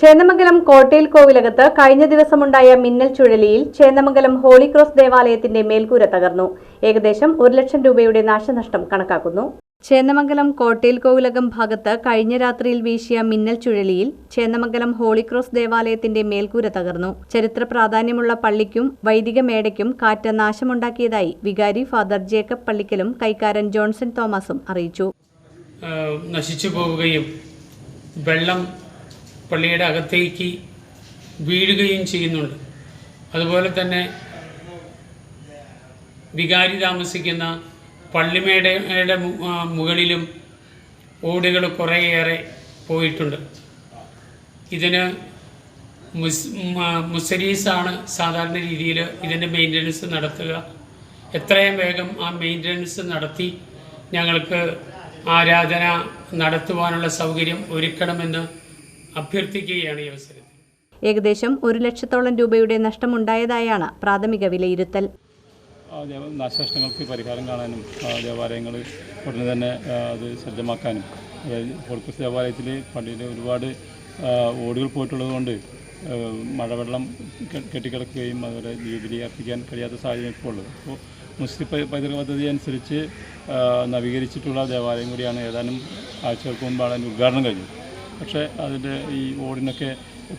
ചേന്നമംഗലം കോട്ടയിൽ കോവിലകത്ത് കഴിഞ്ഞ ദിവസമുണ്ടായ മിന്നൽ ചുഴലിയിൽ ചേന്നമംഗലം ഹോളി ക്രോസ് ദേവാലയത്തിന്റെ മേൽക്കൂര തകർന്നു. ഏകദേശം ഒരു ലക്ഷം രൂപയുടെ നാശനഷ്ടം കണക്കാക്കുന്നു. ചേന്നമംഗലം കോട്ടയിൽ കോവിലകം ഭാഗത്ത് കഴിഞ്ഞ രാത്രിയിൽ വീശിയ മിന്നൽ ചുഴലിയിൽ ചേന്നമംഗലം ഹോളി ക്രോസ് ദേവാലയത്തിന്റെ മേൽക്കൂര തകർന്നു. ചരിത്ര പ്രാധാന്യമുള്ള പള്ളിക്കും വൈദിക മേടയ്ക്കും കാറ്റ് നാശമുണ്ടാക്കിയതായി വികാരി ഫാദർ ജേക്കബ് പള്ളിക്കലും കൈക്കാരൻ ജോൺസൺ തോമസും അറിയിച്ചു. നശിച്ചു പോവുകയും വെള്ളം പള്ളിയുടെ അകത്തേക്ക് വീഴുകയും ചെയ്യുന്നുണ്ട്. അതുപോലെ തന്നെ വികാരി താമസിക്കുന്ന പള്ളിമേടയുടെ മുകളിലും ഓടുകൾ കുറേയേറെ പോയിട്ടുണ്ട്. ഇതിന് മുസ് മുസരീസാണ് സാധാരണ രീതിയിൽ ഇതിന്റെ മെയിന്റനൻസ് നടത്തുക. എത്രയും വേഗം ആ മെയിന്റനൻസ് നടത്തി ഞങ്ങൾക്ക് ആരാധന നടത്തുവാനുള്ള സൗകര്യം ഒരുക്കണമെന്ന് അഭ്യർത്ഥിക്കുകയാണ് ഈ അവസരത്തിൽ. ഏകദേശം ഒരു ലക്ഷത്തോളം രൂപയുടെ നഷ്ടമുണ്ടായതായാണ് പ്രാഥമിക വിലയിരുത്തൽ. നാശനഷ്ടങ്ങൾക്ക് പരിഹാരം കാണാനും ദേവാലയങ്ങൾ ഉടനെ തന്നെ അത് സജ്ജമാക്കാനും അതായത് ഫോർക്കസ് ദേവാലയത്തിൽ പള്ളിയിൽ ഒരുപാട് ഓടികൾ ഓടുകൾ പോയിട്ടുള്ളത് കൊണ്ട് മഴവെള്ളം കെട്ടിക്കിടക്കുകയും അതുപോലെ ദ്വീപിലി അർപ്പിക്കാൻ കഴിയാത്ത സാഹചര്യം ഇപ്പോൾ ഉള്ളത്. അപ്പോൾ മുസ്ലിം പൈതൃക പദ്ധതി അനുസരിച്ച് നവീകരിച്ചിട്ടുള്ള ദേവാലയം കൂടിയാണ് ഏതാനും ആഴ്ചകൾക്ക് മുമ്പാണ് അതിന്റെ ഉദ്ഘാടനം കഴിഞ്ഞത്. പക്ഷേ അതിന്റെ ഈ ഓടിനൊക്കെ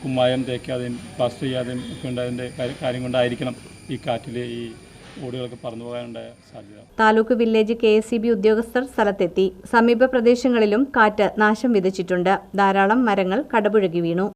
കുമ്മായം തേക്കാതെയും പ്ലാസ്റ്റർ ചെയ്യാതെയും ഒക്കെ ഉണ്ടായതിന്റെ കാര്യം കൊണ്ടായിരിക്കണം ഈ കാറ്റിൽ ഈ ഓടുകളൊക്കെ പറന്നു പോകാനുണ്ടായ സാധ്യത. Taluk village K S C B ഉദ്യോഗസ്ഥർ സ്ഥലത്തെത്തി. സമീപ പ്രദേശങ്ങളിലും കാറ്റ് നാശം വിതച്ചിട്ടുണ്ട്. ധാരാളം മരങ്ങൾ കടപുഴകി വീണു.